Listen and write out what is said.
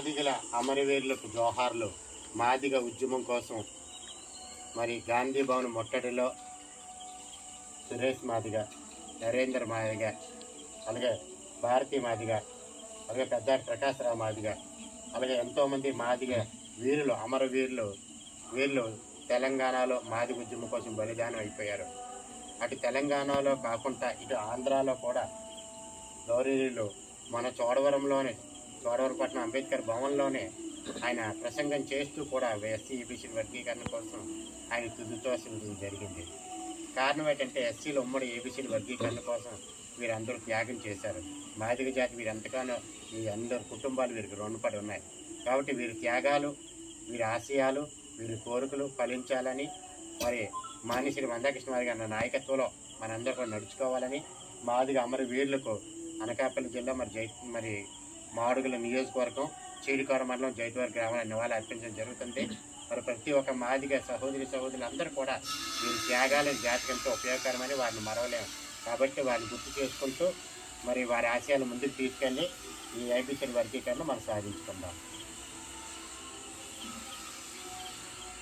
మాదిగల అమరవీరులకు జోహార్లు మాదిగ ఉద్యమం కోసం మరి గాంధీ భవన్ ముట్టడిలో సురేష్ మాదిగ నరేంద్ర మాదిగ అలాగే భారతీ మాదిగ అలాగే పెద్ద ప్రకాశరావు మాదిగ అలాగే ఎంతోమంది మాదిగ వీరులు అమరవీరులు వీళ్ళు తెలంగాణలో మాదిగ ఉద్యమం కోసం బలిదానం అయిపోయారు. అటు తెలంగాణలో కాకుండా ఇటు ఆంధ్రాలో కూడా గౌరీలు మన చోడవరంలోనే గోడవరపట్నం అంబేద్కర్ భవన్లోనే ఆయన ప్రసంగం చేస్తూ కూడా ఎస్సీ ఈబీసీ వర్గీకరణ కోసం ఆయన తుదితోసింది జరిగింది. కారణం ఏంటంటే ఎస్సీల ఉమ్మడి ఏబీసీల వర్గీకరణ కోసం వీరందరూ త్యాగం చేశారు. మాదిగ జాతి వీరెంతగానో ఈ అందరు కుటుంబాలు వీరికి రుణపడి ఉన్నాయి. కాబట్టి వీరి త్యాగాలు వీరి ఆశయాలు వీరి కోరికలు ఫలించాలని మరి మానిశ్రీ మందాకృష్ణ గారి గారి నాయకత్వంలో మనందరూ కూడా నడుచుకోవాలని మాదిగ అమరవీరులకు అనకాపల్లి జిల్లా మరి జై మరి మాడుగుల నియోజకవర్గం చీడికార మండలం జైద్వర్ గ్రామాల నివాళి అర్పించడం జరుగుతుంది. మరి ప్రతి ఒక్క మాదిగ సహోదరి సహోదరులందరూ కూడా వీరి త్యాగాలు జాతకంతో ఉపయోగకరమని వారిని మరవలేము కాబట్టి వారిని గుర్తు చేసుకుంటూ మరి వారి ఆశయాలు ముందుకు తీసుకెళ్ళి ఈ ఐపీసీ వర్గీకరణ మనం సాధించుకుందాం.